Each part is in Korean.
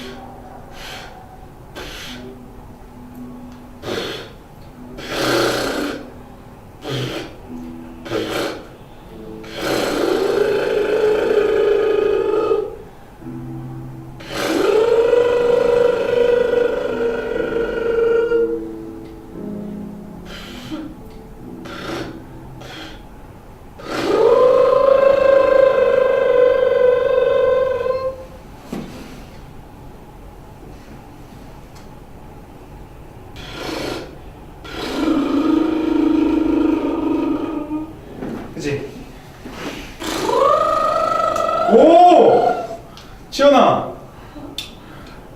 フフフ。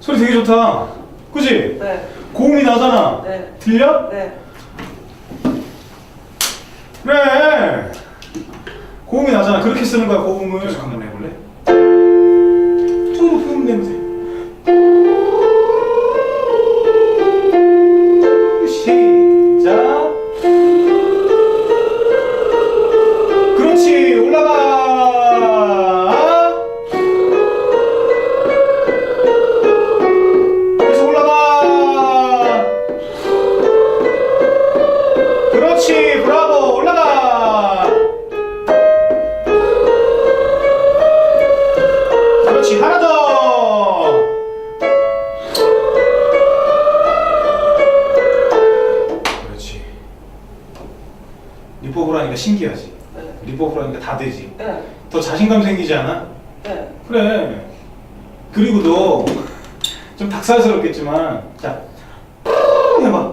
소리 되게 좋다 그치? 네. 고음이 나잖아 네. 들려? 네. 그래 고음이 나잖아 그렇게 쓰는 거야 고음을 계속 한번 해볼래? 저 높이 음 냄새 시작 하니까 신기하지 네. 리퍼브로 하니까 다 되지 네. 더 자신감 생기지 않아? 네. 그래 그리고 너 좀 닭살스럽겠지만 자 해봐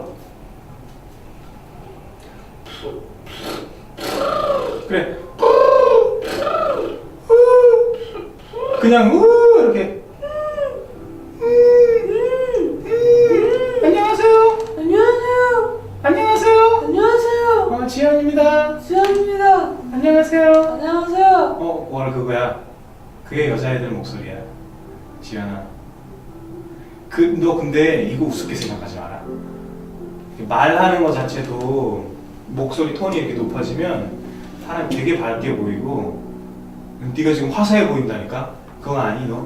그래 그냥 우 이렇게 안녕하세요 안녕하세요. 안녕하세요 안녕하세요. 어, 지현입니다 지현입니다. 안녕하세요 월 그거야. 그게 여자애들 목소리야. 지연아. 그, 너 근데 이거 우습게 생각하지 마라. 말하는 거 자체도 목소리 톤이 이렇게 높아지면 사람 되게 밝게 보이고 네가 지금 화사해 보인다니까? 그건 아니 너.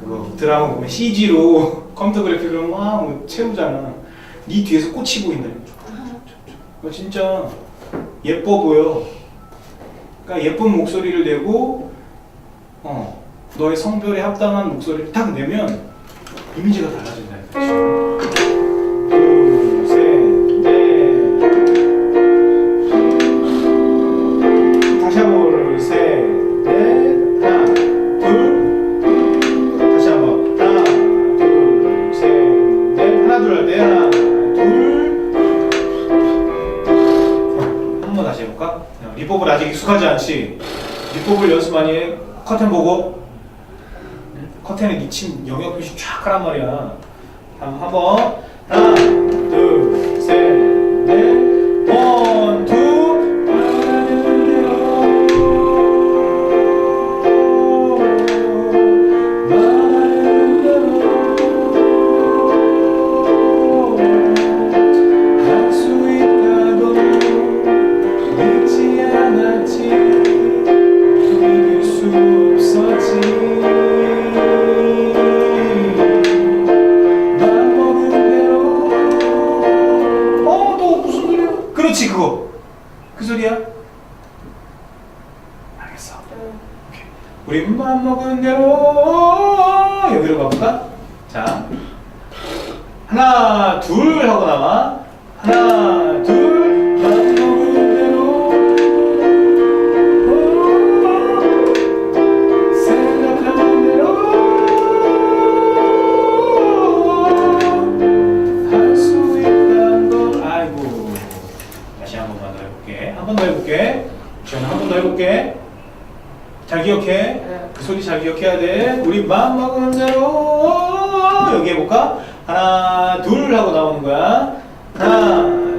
그거 드라마 보면 CG로 컴퓨터 그래픽으로 막뭐 채우잖아. 네 뒤에서 꽃이 보인다니까. 너 진짜 예뻐 보여. 그러니까 예쁜 목소리를 내고 어 너의 성별에 합당한 목소리를 딱 내면 이미지가 달라진다. 둘, 셋, 넷. 다시 한번 다시 해볼까? 리법을 아직 익숙하지 않지? 리법을 연습 많이 해. 커튼 보고. 커튼에 니침 영역 표시 쫙 하란 말이야. 다음 한 번. 하나, 오케이. 우리 맘 먹은 대로 여기로 가볼까? 자. 하나 둘 하고 나와. 하나 둘. 맘 먹은 대로. 생각하는 대로. 할 수 있다는 거. 아이고. 다시 한 번만 더 해볼게. 한 번 더 해볼게. 지현아 한번 더 해볼게 잘 기억해. 네. 그 소리 잘 기억해야 돼. 우리 마음 먹은 대로. 여기 해볼까? 하나 둘 하고 나오는 거야. 하나